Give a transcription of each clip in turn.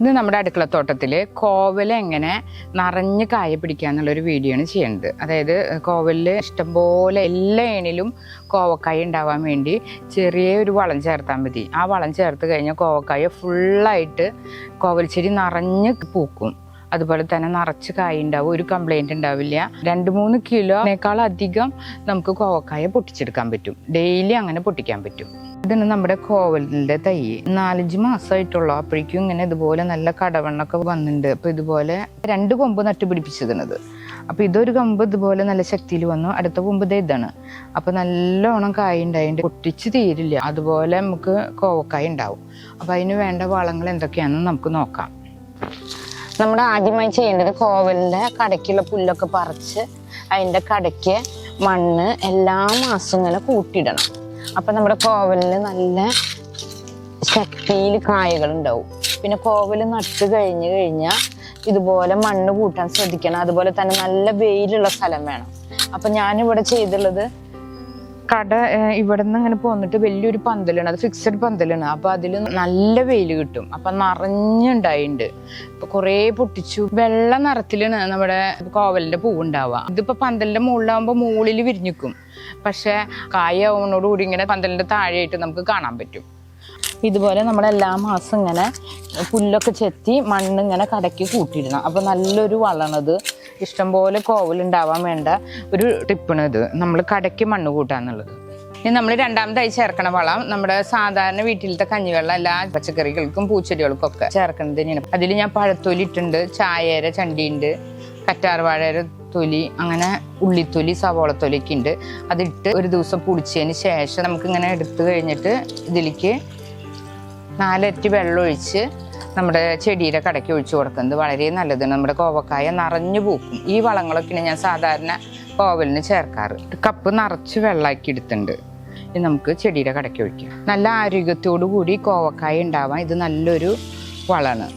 ഇത് നമ്മുടെ അടുക്കളത്തോട്ടത്തിൽ കോവൽ എങ്ങനെ നിറഞ്ഞ് കായ പിടിക്കുക എന്നുള്ളൊരു വീഡിയോ ആണ് ചെയ്യുന്നത് അതായത് കോവലിൽ ഇഷ്ടംപോലെ എല്ലാ ഏണിലും കോവക്കായ ഉണ്ടാവാൻ വേണ്ടി ചെറിയ ഒരു വളം ചേർത്താൽ മതി. ആ വളം ചേർത്ത് കഴിഞ്ഞാൽ കോവക്കായ ഫുള്ളായിട്ട് കോവൽ ചെടി നിറഞ്ഞ് പൂക്കും. അതുപോലെ തന്നെ നിറച്ച് കായ ഉണ്ടാവും ഒരു കംപ്ലൈന്റ് ഉണ്ടാവില്ല. രണ്ട് മൂന്ന് കിലോനേക്കാൾ അധികം നമുക്ക് കോവക്കായ പൊട്ടിച്ചെടുക്കാൻ പറ്റും. ഡെയിലി അങ്ങനെ പൊട്ടിക്കാൻ പറ്റും. ഇതാണ് നമ്മുടെ കോവലിന്റെ തൈ. നാലഞ്ച് മാസമായിട്ടുള്ളൂ അപ്പോഴേക്കും ഇങ്ങനെ ഇതുപോലെ നല്ല കടവണ്ണൊക്കെ വന്നിട്ടുണ്ട് അപ്പോൾ ഇതുപോലെ രണ്ട് കൊമ്പ് നട്ട് പിടിപ്പിച്ചതിനത് അപ്പോൾ ഇതൊരു കൊമ്പ് ഇതുപോലെ നല്ല ശക്തിയിൽ വന്നു. അടുത്ത കൊമ്പ് ഇതാണ്. അപ്പോൾ നല്ലോണം കായ ഉണ്ടായിട്ട് പൊട്ടിച്ച് തീരില്ല. അതുപോലെ നമുക്ക് കോവക്കായ ഉണ്ടാവും അപ്പോൾ അതിന് വേണ്ട വളങ്ങൾ എന്തൊക്കെയാണെന്ന് നമുക്ക് നോക്കാം. നമ്മൾ ആദ്യമായി ചെയ്യേണ്ടത് കോവലിന്റെ കടയ്ക്കുള്ള പുല്ലൊക്കെ പറിച്ച് അതിന്റെ കടയ്ക്ക് മണ്ണ് എല്ലാ മാസവും ഇങ്ങനെ കൂട്ടിയിടണം അപ്പൊ നമ്മുടെ കോവലിന് നല്ല ശക്തിയിൽ കായകൾ ഉണ്ടാവും പിന്നെ കോവൽ നട്ട് കഴിഞ്ഞു കഴിഞ്ഞാൽ ഇതുപോലെ മണ്ണ് കൂട്ടാൻ ശ്രദ്ധിക്കണം. അതുപോലെ തന്നെ നല്ല വെയിലുള്ള സ്ഥലം വേണം. അപ്പൊ ഞാനിവിടെ ചെയ്തുള്ളത് കട ഇവിടെ നിന്ന് ഇങ്ങനെ പോന്നിട്ട് വലിയൊരു പന്തലാണ്. അത് ഫിക്സഡ് പന്തലാണ്. അപ്പൊ അതിൽ നല്ല വെയിൽ കിട്ടും. അപ്പൊ നിറഞ്ഞുണ്ടായിണ്ട്. ഇപ്പൊ കുറേ പൊട്ടിച്ചു. വെള്ള നിറത്തിലാണ് നമ്മുടെ കോവലിന്റെ പൂവുണ്ടാവുക. ഇതിപ്പോ പന്തലിന്റെ മുകളിലാവുമ്പോ മുകളിൽ വിരിഞ്ഞിക്കും. പക്ഷെ കായ ആവുന്നതോടുകൂടി ഇങ്ങനെ പന്തലിന്റെ താഴെയായിട്ട് നമുക്ക് കാണാൻ പറ്റും. ഇതുപോലെ നമ്മൾ എല്ലാ മാസം ഇങ്ങനെ പുല്ലൊക്കെ ചെത്തി മണ്ണിങ്ങനെ കടക്കി കൂട്ടിയിടണം. അപ്പൊ നല്ലൊരു വളണത് ഇഷ്ടംപോലെ കോവലുണ്ടാവാൻ വേണ്ട ഒരു ടിപ്പാണ് ഇത്. നമ്മൾ കടയ്ക്ക് മണ്ണ് കൂട്ടാന്നുള്ളത് ഇനി നമ്മൾ രണ്ടാമതായി ചേർക്കണ വളം നമ്മുടെ സാധാരണ വീട്ടിലത്തെ കഞ്ഞിവെള്ളം എല്ലാ പച്ചക്കറികൾക്കും പൂച്ചെടികൾക്കും ഒക്കെ ചേർക്കുന്നത് തന്നെയാണ്. അതിൽ ഞാൻ പഴത്തൊലി ഇട്ടുണ്ട് ചായര ചണ്ടിയുണ്ട് കറ്റാർവാഴര തൊലി അങ്ങനെ ഉള്ളിത്തൊലി സവോളത്തൊലിയൊക്കെ ഉണ്ട്. അതിട്ട് ഒരു ദിവസം പൊടിച്ചതിന് ശേഷം നമുക്കിങ്ങനെ എടുത്തു കഴിഞ്ഞിട്ട് ഇതിലേക്ക് നാലറ്റ് വെള്ളം ഒഴിച്ച് നമ്മുടെ ചെടിയുടെ കടയ്ക്ക് ഒഴിച്ചു കൊടുക്കുന്നത് വളരെ നല്ലതാണ് നമ്മുടെ കോവക്കായ നിറഞ്ഞു പൂക്കും. ഈ വളങ്ങളൊക്കെയാണ് ഞാൻ സാധാരണ കോവലിന് ചേർക്കാറ്. കപ്പ് നിറച്ച് വെള്ളമാക്കി എടുത്തിട്ടുണ്ട്. ഇത് നമുക്ക് ചെടിയുടെ കടയ്ക്ക് ഒഴിക്കാം. നല്ല ആരോഗ്യത്തോടു കൂടി കോവക്കായ ഉണ്ടാവാൻ ഇത് നല്ലൊരു വളമാണ്.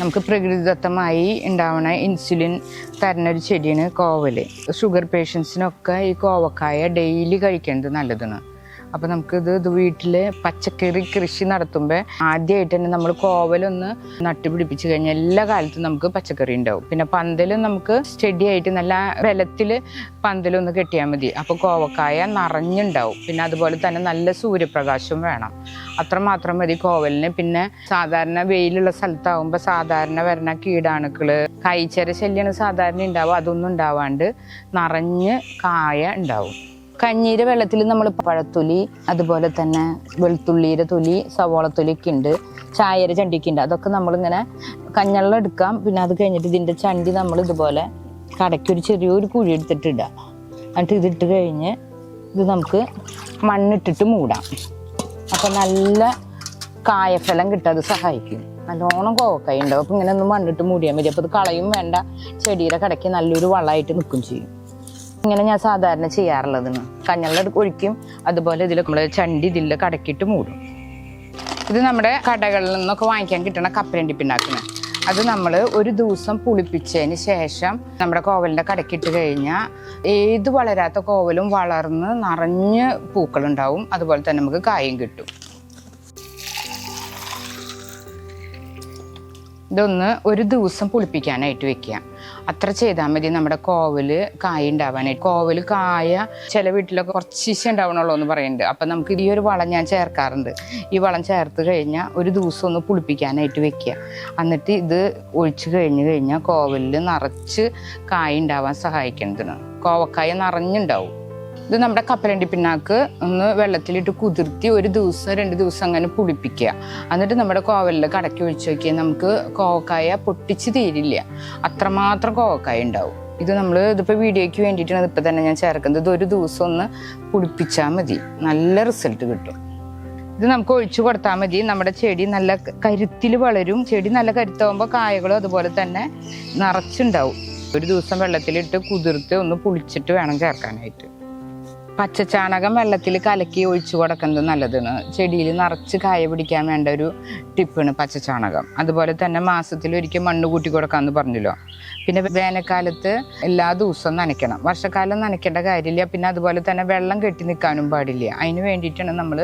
നമുക്ക് പ്രകൃതിദത്തമായി ഉണ്ടാവുന്ന ഇൻസുലിൻ തരുന്ന ഒരു ചെടിയാണ് കോവൽ. ഷുഗർ പേഷ്യൻസിനൊക്കെ ഈ കോവക്കായ ഡെയിലി കഴിക്കേണ്ടത് നല്ലതാണ്. അപ്പോൾ നമുക്കിത് ഇത് വീട്ടിൽ പച്ചക്കറി കൃഷി നടത്തുമ്പോൾ ആദ്യമായിട്ട് തന്നെ നമ്മൾ കോവലൊന്ന് നട്ടുപിടിപ്പിച്ച് കഴിഞ്ഞാൽ എല്ലാ കാലത്തും നമുക്ക് പച്ചക്കറി ഉണ്ടാവും. പിന്നെ പന്തലും നമുക്ക് സ്റ്റഡി ആയിട്ട് നല്ല ബലത്തിൽ പന്തലൊന്ന് കെട്ടിയാൽ മതി. അപ്പോൾ കോവക്കായ നിറഞ്ഞുണ്ടാവും. പിന്നെ അതുപോലെ തന്നെ നല്ല സൂര്യപ്രകാശം വേണം. അത്രമാത്രം മതി കോവലിന്. പിന്നെ സാധാരണ വെയിലുള്ള സ്ഥലത്താവുമ്പോൾ സാധാരണ വരുന്ന കീടാണുക്കൾ കൈച്ചര ശല്യമാണ് സാധാരണ ഉണ്ടാവുക. അതൊന്നും ഉണ്ടാവാണ്ട് നിറഞ്ഞ് കായ ഉണ്ടാവും. കഞ്ഞീരെ വെള്ളത്തിൽ നമ്മൾ പഴത്തൊലി അതുപോലെ തന്നെ വെളുത്തുള്ളിയുടെ തൊലി സവോള തൊലിയൊക്കെ ഉണ്ട് ചായര ചണ്ടിയൊക്കെ ഉണ്ട് അതൊക്കെ നമ്മളിങ്ങനെ കഞ്ഞെള്ളം എടുക്കാം. പിന്നെ അത് കഴിഞ്ഞിട്ട് ഇതിന്റെ ചണ്ടി നമ്മൾ ഇതുപോലെ കടയ്ക്കൊരു ചെറിയൊരു കുഴി എടുത്തിട്ട് ഇടുക എന്നിട്ട് ഇതിട്ട് കഴിഞ്ഞ് ഇത് നമുക്ക് മണ്ണിട്ടിട്ട് മൂടാം. അപ്പം നല്ല കായഫലം കിട്ടും അത് സഹായിക്കും. നല്ലോണം കോവക്കായി ഉണ്ടാവും അപ്പം ഇങ്ങനെ ഒന്ന് മണ്ണിട്ട് മൂടിയാൽ മതി. അപ്പോൾ അത് കളയും വേണ്ട. ചെടിയുടെ കടയ്ക്ക് നല്ലൊരു വളമായിട്ട് നിൽക്കും ചെയ്യും. ഇങ്ങനെ ഞാൻ സാധാരണ ചെയ്യാറുള്ളതാണ് കഞ്ഞെള്ളം ഒഴിക്കും. അതുപോലെ ഇതിൽ നമ്മൾ ചണ്ടി ഇതിൽ കടക്കിയിട്ട് മൂടും. ഇത് നമ്മുടെ കടകളിൽ നിന്നൊക്കെ വാങ്ങിക്കാൻ കിട്ടണ കപ്പലണ്ടി പിണ്ണാക്കിന്. അത് നമ്മൾ ഒരു ദിവസം പുളിപ്പിച്ചതിന് ശേഷം നമ്മുടെ കോവലിന്റെ കടക്കിട്ട് കഴിഞ്ഞാൽ ഏത് വളരാത്ത കോവലും വളർന്ന് നിറഞ്ഞ് പൂക്കളുണ്ടാവും. അതുപോലെ തന്നെ നമുക്ക് കായും കിട്ടും. ഇതൊന്ന് ഒരു ദിവസം പുളിപ്പിക്കാനായിട്ട് വെക്കുക. അത്ര ചെയ്താൽ മതി. നമ്മുടെ കോവൽ കായ ഉണ്ടാവാനായിട്ട് കോവൽ കായ ചില വീട്ടിലൊക്കെ കുറച്ച് ശിശ ഉണ്ടാവണുള്ളൂ എന്ന് പറയുന്നുണ്ട്. അപ്പം നമുക്ക് ഈ ഒരു വളം ഞാൻ ചേർക്കാറുണ്ട്. ഈ വളം ചേർത്ത് കഴിഞ്ഞാൽ ഒരു ദിവസം ഒന്ന് പുളിപ്പിക്കാനായിട്ട് വെക്കുക. എന്നിട്ട് ഇത് ഒഴിച്ചു കഴിഞ്ഞ് കഴിഞ്ഞാൽ കോവലിൽ നിറച്ച് കായ ഉണ്ടാവാൻ സഹായിക്കുന്നതാണ്. കോവക്കായ നിറഞ്ഞുണ്ടാവും. ഇത് നമ്മുടെ കപ്പലണ്ടി പിണ്ണാക്ക് ഒന്ന് വെള്ളത്തിലിട്ട് കുതിർത്തി ഒരു ദിവസം രണ്ട് ദിവസം അങ്ങനെ പുളിപ്പിക്കുക. എന്നിട്ട് നമ്മുടെ കോവലിൽ കടക്കി ഒഴിച്ച് നോക്കിയാൽ നമുക്ക് കോവക്കായ പൊട്ടിച്ച് തീരില്ല. അത്രമാത്രം കോവക്കായ ഉണ്ടാവും. ഇത് നമ്മൾ ഇതിപ്പോൾ വീഡിയോയ്ക്ക് വേണ്ടിയിട്ടാണ് ഇതിപ്പോൾ തന്നെ ഞാൻ ചേർക്കുന്നത്. ഇത് ഒരു ദിവസം ഒന്ന് പുളിപ്പിച്ചാൽ മതി. നല്ല റിസൾട്ട് കിട്ടും. ഇത് നമുക്ക് ഒഴിച്ചു കൊടുത്താൽ മതി. നമ്മുടെ ചെടി നല്ല കരുത്തിൽ വളരും. ചെടി നല്ല കരുത്താവുമ്പോൾ കായകളും അതുപോലെ തന്നെ നിറച്ചുണ്ടാവും. ഒരു ദിവസം വെള്ളത്തിലിട്ട് കുതിർത്ത് ഒന്ന് പുളിച്ചിട്ട് വേണം ചേർക്കാനായിട്ട്. പച്ചച്ചാണകം വെള്ളത്തിൽ കലക്കി ഒഴിച്ചു കൊടുക്കുന്നത് നല്ലതാണ്. ചെടിയിൽ നിറച്ച് കായ പിടിക്കാൻ വേണ്ട ഒരു ടിപ്പാണ് പച്ചച്ചാണകം. അതുപോലെ തന്നെ മാസത്തിൽ ഒരിക്കൽ മണ്ണ് കൂട്ടി കൊടുക്കാമെന്ന് പറഞ്ഞല്ലോ. പിന്നെ വേനൽക്കാലത്ത് എല്ലാ ദിവസവും നനയ്ക്കണം. വർഷക്കാലം നനയ്ക്കേണ്ട കാര്യമില്ല. പിന്നെ അതുപോലെ തന്നെ വെള്ളം കെട്ടി നിൽക്കാനും പാടില്ല. അതിന് വേണ്ടിയിട്ടാണ് നമ്മൾ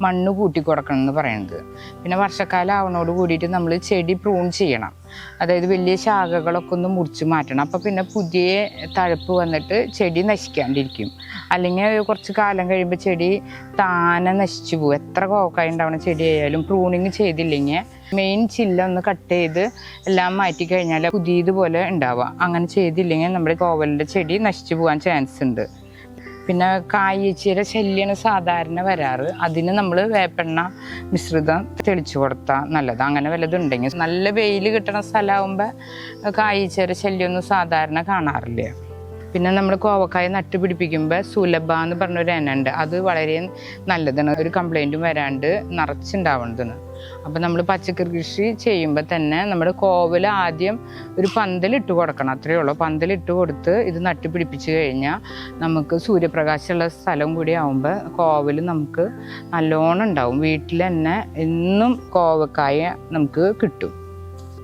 മണ്ണ് കൂട്ടി കൊടുക്കണം എന്ന് പറയുന്നത്. പിന്നെ വർഷക്കാലം ആവണോട് കൂടിയിട്ട് നമ്മൾ ചെടി പ്രൂൺ ചെയ്യണം. അതായത് വലിയ ശാഖകളൊക്കെ ഒന്ന് മുറിച്ച് മാറ്റണം. അപ്പോൾ പിന്നെ പുതിയ തഴപ്പ് വന്നിട്ട് ചെടി നശിക്കാണ്ടിരിക്കും. അല്ലെങ്കിൽ കുറച്ച് കാലം കഴിയുമ്പോൾ ചെടി താനെ നശിച്ചു പോകും. എത്ര കോക്കായി ഉണ്ടാവണ ചെടി ആയാലും പ്രൂണിങ് ചെയ്തില്ലെങ്കിൽ മെയിൻ ചില്ല ഒന്ന് കട്ട് ചെയ്ത് എല്ലാം മാറ്റി കഴിഞ്ഞാൽ പുതിയതുപോലെ ഉണ്ടാവുക. അങ്ങനെ ചെയ്തില്ലെങ്കിൽ നമ്മുടെ കോവലിന്റെ ചെടി നശിച്ചു പോകാൻ ചാൻസ് ഉണ്ട്. പിന്നെ കായ്ച്ചീര ശല്യമാണ് സാധാരണ വരാറ്. അതിന് നമ്മൾ വേപ്പെണ്ണ മിശ്രിതം തെളിച്ചു കൊടുത്താൽ നല്ലത്. അങ്ങനെ വല്ലതുണ്ടെങ്കിൽ നല്ല വെയിൽ കിട്ടണ സ്ഥലമാകുമ്പോൾ കായ്ച്ചീര ശല്യമൊന്നും സാധാരണ കാണാറില്ല. പിന്നെ നമ്മൾ കോവക്കായ നട്ട് പിടിപ്പിക്കുമ്പോൾ സുലഭ എന്ന് പറഞ്ഞൊരു എണ്ണ ഉണ്ട് അത് വളരെ നല്ലതാണ്. ഒരു കംപ്ലൈന്റും വരാണ്ട് നിറച്ചുണ്ടാവുന്നതാണ് അപ്പം നമ്മൾ പച്ചക്കറി കൃഷി ചെയ്യുമ്പോൾ തന്നെ നമ്മുടെ കോവൽ ആദ്യം ഒരു പന്തലിട്ട് കൊടുക്കണം. അത്രയേ ഉള്ളൂ. പന്തലിട്ട് കൊടുത്ത് ഇത് നട്ട് പിടിപ്പിച്ച് കഴിഞ്ഞാൽ നമുക്ക് സൂര്യപ്രകാശമുള്ള സ്ഥലം കൂടി ആകുമ്പോൾ കോവൽ നമുക്ക് നല്ലോണം ഉണ്ടാവും. വീട്ടിൽ തന്നെ എന്നും കോവക്കായ നമുക്ക് കിട്ടും.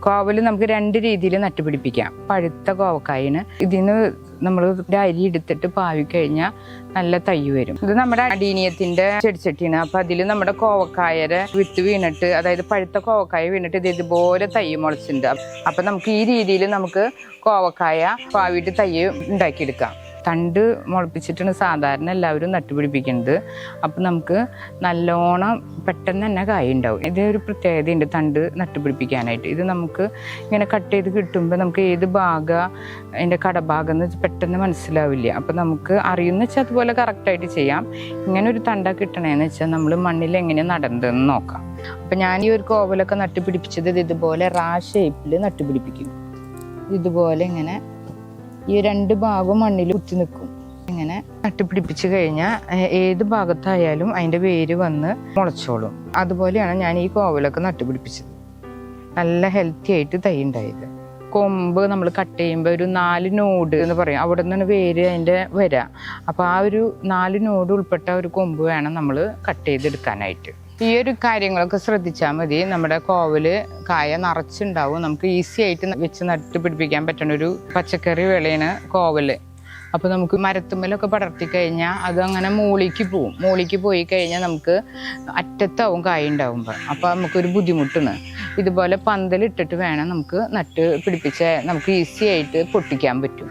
കോവൽ നമുക്ക് രണ്ട് രീതിയിൽ നട്ടുപിടിപ്പിക്കാം. പഴുത്ത കോവക്കായിന് ഇതിന് നമ്മൾ അരി എടുത്തിട്ട് പാവി കഴിഞ്ഞാൽ നല്ല തൈ വരും. ഇത് നമ്മുടെ അടീനിയത്തിന്റെ ചെടിച്ചട്ടിയാണ്. അപ്പൊ അതിൽ നമ്മുടെ കോവക്കായരെ വിത്ത് വീണിട്ട് അതായത് പഴുത്ത കോവക്കായ വീണിട്ട് ഇത് ഇതുപോലെ തൈ മുളച്ചിട്ടുണ്ട്. അപ്പൊ നമുക്ക് ഈ രീതിയിൽ നമുക്ക് കോവക്കായ പാവിയിട്ട് തൈ ഉണ്ടാക്കിയെടുക്കാം. തണ്ട് മുളപ്പിച്ചിട്ടാണ് സാധാരണ എല്ലാവരും നട്ടുപിടിപ്പിക്കുന്നത്. അപ്പം നമുക്ക് നല്ലോണം പെട്ടെന്ന് തന്നെ കായ ഉണ്ടാവും ഇതേ ഒരു പ്രത്യേകതയുണ്ട് തണ്ട് നട്ടുപിടിപ്പിക്കാനായിട്ട്. ഇത് നമുക്ക് ഇങ്ങനെ കട്ട് ചെയ്ത് കിട്ടുമ്പോൾ നമുക്ക് ഏത് ഭാഗം അതിന്റെ കടഭാഗം എന്ന് പെട്ടെന്ന് മനസ്സിലാവില്ല. അപ്പം നമുക്ക് അറിയുന്ന വെച്ചാൽ അതുപോലെ കറക്റ്റായിട്ട് ചെയ്യാം. ഇങ്ങനെ ഒരു തണ്ട കിട്ടണേന്ന് വെച്ചാൽ നമ്മൾ മണ്ണിൽ എങ്ങനെ നടന്നതെന്ന് നോക്കാം. അപ്പം ഞാൻ ഈ ഒരു കോവലൊക്കെ നട്ടുപിടിപ്പിച്ചത് ഇത് ഇതുപോലെ റാ ഷേപ്പിൽ നട്ടുപിടിപ്പിക്കും. ഇതുപോലെ ഇങ്ങനെ ഈ രണ്ട് ഭാഗവും മണ്ണിൽ കുത്തി നിൽക്കും. ഇങ്ങനെ നട്ടുപിടിപ്പിച്ച് കഴിഞ്ഞാൽ ഏത് ഭാഗത്തായാലും അതിന്റെ വേര് വന്ന് മുളച്ചോളും. അതുപോലെയാണ് ഞാൻ ഈ കോവലൊക്കെ നട്ടുപിടിപ്പിച്ചത്. നല്ല ഹെൽത്തി ആയിട്ട് തൈ ഉണ്ടായത്. കൊമ്പ് നമ്മൾ കട്ട് ചെയ്യുമ്പോൾ ഒരു നാല് നോഡ് എന്ന് പറയും. അവിടെ നിന്നാണ് വേര് അതിന്റെ വരിക അപ്പോൾ ആ ഒരു നാല് നോഡ് ഉൾപ്പെട്ട ഒരു കൊമ്പ് വേണം നമ്മൾ കട്ട് ചെയ്തെടുക്കാനായിട്ട്. ഈ ഒരു കാര്യങ്ങളൊക്കെ ശ്രദ്ധിച്ചാൽ മതി. നമ്മുടെ കോവൽ കായ നിറച്ചുണ്ടാവും. നമുക്ക് ഈസി ആയിട്ട് വെച്ച് നട്ട് പിടിപ്പിക്കാൻ പറ്റുന്ന ഒരു പച്ചക്കറി വിളയാണ് കോവൽ. അപ്പോൾ നമുക്ക് മരത്തുമ്മലൊക്കെ പടർത്തി കഴിഞ്ഞാൽ അത് അങ്ങനെ മൂളിക്ക് പോവും. മൂളിക്ക് പോയി കഴിഞ്ഞാൽ നമുക്ക് അറ്റത്താവും കായ ഉണ്ടാവുമ്പോൾ അപ്പോൾ നമുക്കൊരു ബുദ്ധിമുട്ടാണ്. ഇതുപോലെ പന്തലിട്ടിട്ട് വേണം നമുക്ക് നട്ട് പിടിപ്പിച്ച നമുക്ക് ഈസി ആയിട്ട് പൊട്ടിക്കാൻ പറ്റും.